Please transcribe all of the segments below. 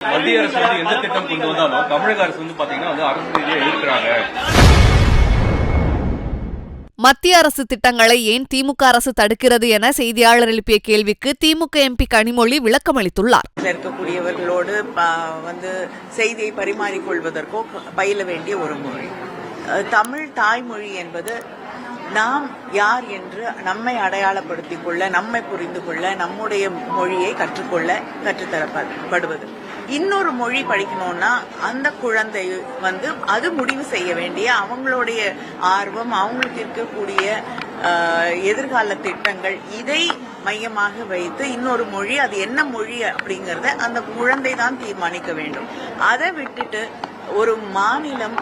மத்திய அரசு வந்து எந்த திட்டம் கொண்டு வந்தாலும் தமிழக அரசு வந்து பாத்தீங்கன்னா வந்து அரசு ரீதியா எதிர்க்கிறாங்க. மத்திய அரசு திட்டங்களை ஏன் திமுக அரசு தடுக்கிறது என செய்தியாளர் எழுப்பிய கேள்விக்கு திமுக எம்பி கனிமொழி விளக்கமளித்துள்ளார் வீட்டில் இருக்கக்கூடியவர்களோடு வந்து செய்தியை பரிமாறிக்கொள்வதற்கோ பயில வேண்டிய ஒரு மொழி. தமிழ் தாய்மொழி என்பது நாம் யார் என்று நம்மை அடையாளப்படுத்திக் கொள்ள நம்மை புரிந்து கொள்ள நம்முடைய மொழியை கற்றுக்கொள்ள கற்றுத்தரப்படுவது. இன்னொரு மொழி படிக்கணும்னா அந்த குழந்தை வந்து அது முடிவு செய்ய வேண்டிய அவங்களுடைய ஆர்வம் அவங்களுக்கு இருக்கக்கூடிய எதிர்கால திட்டங்கள் இதை மையமாக வைத்து இன்னொரு மொழி அது என்ன மொழி அப்படிங்கறத அந்த குழந்தை தான் தீர்மானிக்க வேண்டும். அதை விட்டுட்டு ஒரு மாநிலம்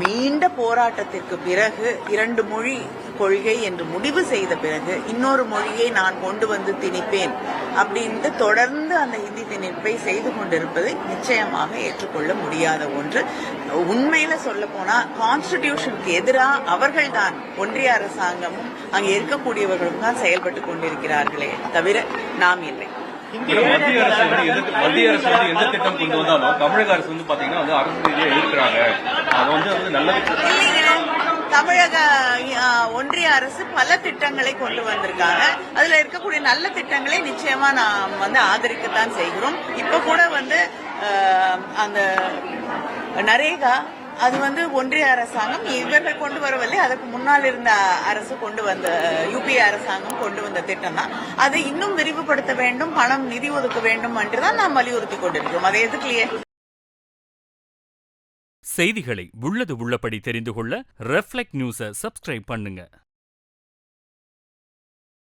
நீண்ட போராட்டத்திற்கு பிறகு இரண்டு மொழி கொள்கை என்று முடிவு செய்த பிறகு இன்னொரு மொழியை நான் கொண்டு வந்து திணிப்பேன் அப்படின்ட்டு தொடர்ந்து அந்த ஹிந்தி திணிப்பை செய்து கொண்டிருப்பது நிச்சயமாக ஏற்றுக்கொள்ள முடியாத ஒன்று. உண்மையில சொல்ல போனா கான்ஸ்டிடியூஷனுக்கு எதிராக அவர்கள்தான் ஒன்றிய அரசாங்கமும் அங்கே இருக்கக்கூடியவர்களும் தான் செயல்பட்டு கொண்டிருக்கிறார்களே தவிர நாம் இல்லை. மத்திய அரசு வந்து மத்திய அரசு வந்து எந்த திட்டம் கொண்டு வந்தாலும் தமிழக அரசு வந்து பாத்தீங்கன்னா வந்து அரசு ரீதியா எதிர்க்கிறாங்க. அது வந்து வந்து இல்லைங்க. தமிழக ஒன்றிய அரசு பல திட்டங்களை கொண்டு வந்திருக்காங்க. அதுல இருக்கக்கூடிய நல்ல திட்டங்களை நிச்சயமா நாம் வந்து ஆதரிக்கத்தான் செய்கிறோம். இப்ப கூட வந்து அந்த நரேகா அது வந்து ஒன்றிய அரசாங்கம் இவர்கள் கொண்டு வரவில்லை. அதற்கு முன்னால் இருந்த அரசு கொண்டு வந்த யூபிஏ அரசாங்கம் கொண்டு வந்த திட்டம் தான். அதை இன்னும் விரிவுபடுத்த வேண்டும் பணம் நிதி ஒதுக்க வேண்டும் என்றுதான் நாம் வலியுறுத்தி கொண்டிருக்கிறோம். அதை எதுக்குலையே செய்திகளை உள்ளது உள்ளபடி தெரிந்து கொள்ள ரெஃப்ளெக்ட் நியூஸை சப்ஸ்கிரைப் பண்ணுங்க.